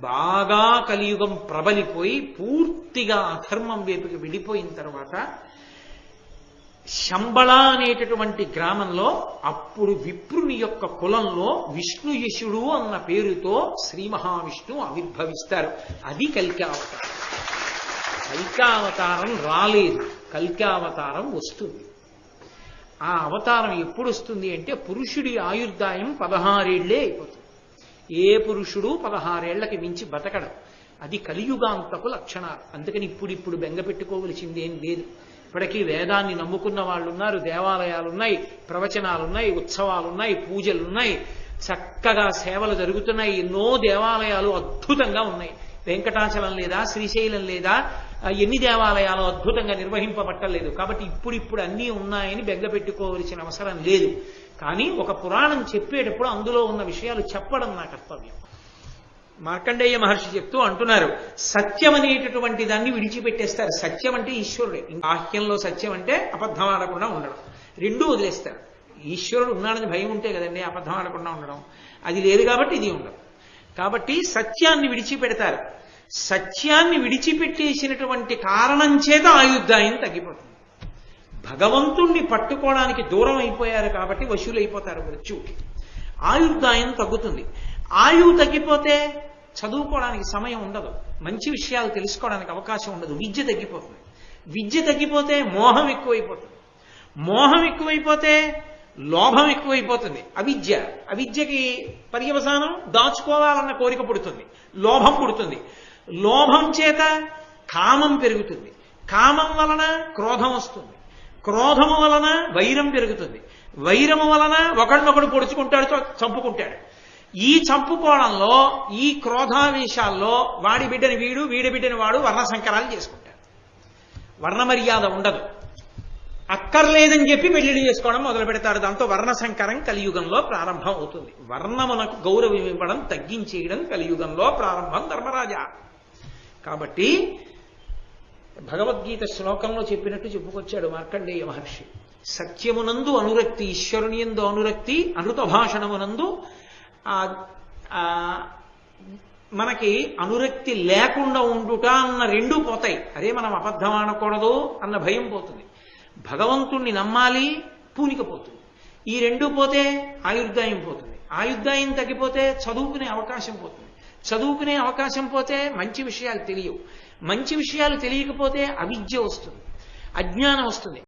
బాగా కలియుగం ప్రబలిపోయి పూర్తిగా అధర్మం వైపుకి వెళ్ళిపోయిన తర్వాత శంబళ అనేటటువంటి గ్రామంలో అప్పుడు విప్రుని యొక్క కులంలో విష్ణు యశుడు అన్న పేరుతో శ్రీ మహావిష్ణు ఆవిర్భవిస్తారు. అది కల్కావతారం. కల్కావతారం రాలేదు. కల్కావతారం వస్తుంది. ఆ అవతారం ఎప్పుడు వస్తుంది అంటే పురుషుడి ఆయుర్దాయం పదహారేళ్ళే అయిపోతుంది. ఏ పురుషుడు పదహారేళ్ళకి మించి బతకడం. అది కలియుగాంతకు లక్షణాలు. అందుకని ఇప్పుడిప్పుడు బెంగ పెట్టుకోవలసింది ఏం లేదు. ఇప్పటికీ వేదాన్ని నమ్ముకున్న వాళ్ళు ఉన్నారు ప్రవచనాలున్నాయి ఉత్సవాలున్నాయి పూజలున్నాయి. చక్కగా సేవలు జరుగుతున్నాయి. ఎన్నో దేవాలయాలు అద్భుతంగా ఉన్నాయి. వెంకటాచలం లేదా శ్రీశైలం లేదా ఎన్ని దేవాలయాలు అద్భుతంగా నిర్వహింపబట్టలేదు. కాబట్టి ఇప్పుడు ఇప్పుడు అన్నీ ఉన్నాయని బెగ్గ పెట్టుకోవలసిన అవసరం లేదు. కానీ ఒక పురాణం చెప్పేటప్పుడు అందులో ఉన్న విషయాలు చెప్పడం నా కర్తవ్యం. మార్కండేయ మహర్షి చెప్తూ అంటున్నారు సత్యం అనేటటువంటి దాన్ని విడిచిపెట్టేస్తారు. సత్యం అంటే ఈశ్వరుడే. బాహ్యంలో సత్యం అంటే అబద్ధం ఆడకుండా ఉండడం. రెండూ వదిలేస్తారు. ఈశ్వరుడు ఉన్నాడని భయం ఉంటే కదండి అబద్ధం ఆడకుండా ఉండడం. అది లేదు కాబట్టి ఇది ఉండదు. కాబట్టి సత్యాన్ని విడిచిపెడతారు. సత్యాన్ని విడిచిపెట్టేసినటువంటి కారణం చేత ఆయుద్ధాయం తగ్గిపోతుంది. భగవంతుణ్ణి పట్టుకోవడానికి దూరం అయిపోయారు కాబట్టి వశులైపోతారు మృత్యువుకి ఆయుర్దాయం తగ్గుతుంది. ఆయువు తగ్గిపోతే చదువుకోవడానికి సమయం ఉండదు. మంచి విషయాలు తెలుసుకోవడానికి అవకాశం ఉండదు. విద్య తగ్గిపోతుంది. విద్య తగ్గిపోతే మోహం ఎక్కువైపోతుంది. మోహం ఎక్కువైపోతే లోభం ఎక్కువైపోతుంది. అవిద్య. అవిద్యకి పర్యవసానం దాచుకోవాలన్న కోరిక పుడుతుంది. లోభం పుడుతుంది. లోభం చేత కామం పెరుగుతుంది. కామం వలన క్రోధం వస్తుంది. క్రోధము వలన వైరం పెరుగుతుంది. వైరము వలన ఒకడినొకడు పొడుచుకుంటాడు చంపుకుంటాడు. ఈ చంపుకోవడంలో ఈ క్రోధావేశాల్లో వాడి బిడ్డని వీడు వీడి బిడ్డని వాడు వర్ణ సంకరాలు చేసుకుంటాడు. వర్ణమర్యాద ఉండదు. అక్కర్లేదని చెప్పి పెళ్ళిళ్ళు చేసుకోవడం మొదలు పెడతారు. దాంతో వర్ణ సంకరం కలియుగంలో ప్రారంభం అవుతుంది. వర్ణమునకు గౌరవం ఇవ్వడం తగ్గించేయడం కలియుగంలో ప్రారంభం ధర్మరాజా. కాబట్టి భగవద్గీత శ్లోకంలో చెప్పినట్టు చెప్పుకొచ్చాడు మార్కండేయ మహర్షి. సత్యమునందు అనురక్తి ఈశ్వరుని ఎందు అనురక్తి అనృత భాషణమునందు మనకి అనురక్తి లేకుండా ఉండుట అన్న రెండూ పోతాయి. అదే మనం అబద్ధం ఆడకూడదు అన్న భయం పోతుంది. భగవంతుణ్ణి నమ్మాలి పూనిక పోతుంది. ఈ రెండు పోతే ఆయుర్దాయం పోతుంది. ఆయుర్దాయం తగ్గిపోతే చదువుకునే అవకాశం పోతుంది. చదువుకునే అవకాశం పోతే మంచి విషయాలు తెలియవు. మంచి విషయాలు తెలియకపోతే అవిద్య వస్తుంది. అజ్ఞానం వస్తుంది.